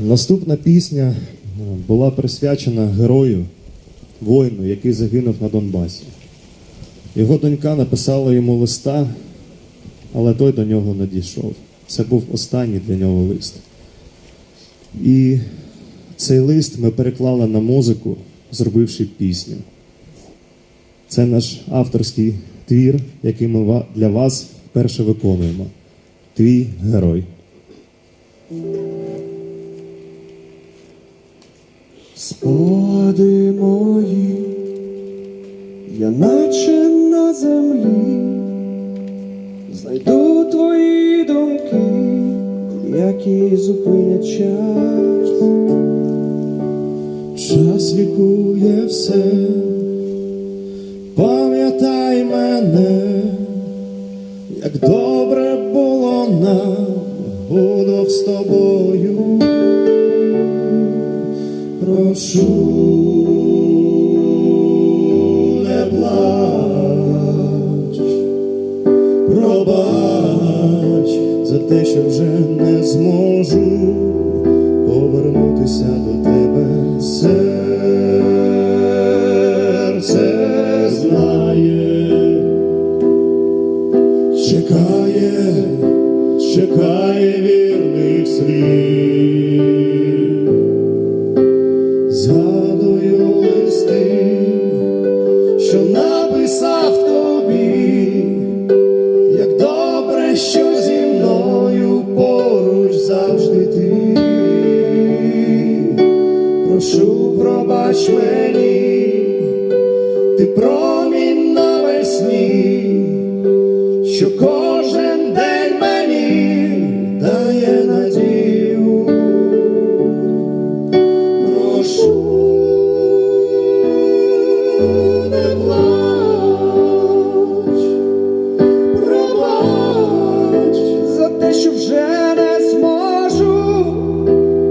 Наступна пісня е, була присвячена герою, воїну, який загинув на Донбасі. Його донька написала йому листа, але той до нього не дійшов. Це був останній для нього лист. І цей лист ми переклали на музику, зробивши пісню. Це наш авторський твір, який ми для вас вперше виконуємо. Твій герой. Спогади мої, я наче на землі, знайду твої думки, які зупинять час. Час лікує все, пам'ятай мене, як добре було нам удвох з тобою. Прошу, не плач, пробач за те, що вже не зможу повернутися до тебе. Серце чекає, чекає вірних слів. Пробач мені, ти промінь навесні, що кожен день мені дає надію. Прошу, не плач, пробач За те, що вже не зможу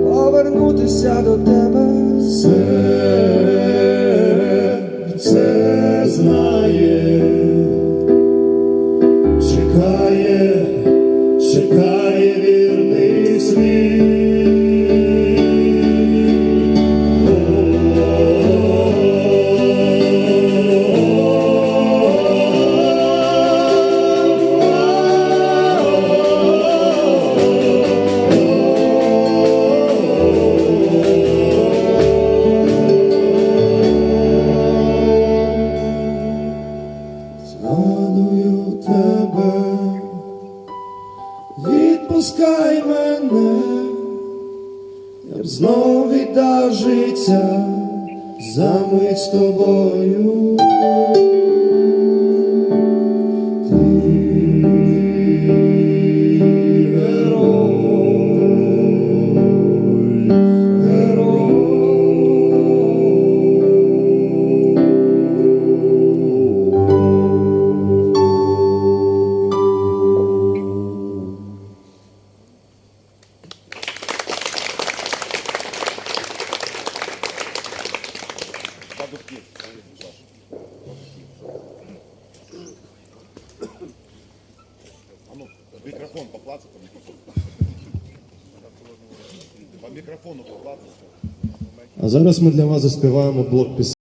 повернутися до тебе. Серце Згадую тебе, відпускай мене, я б знов віддав життя за мить з тобою. Микрофон поклацай по. По микрофону поклацай. А зараз ми для вас заспіваємо блок пісень.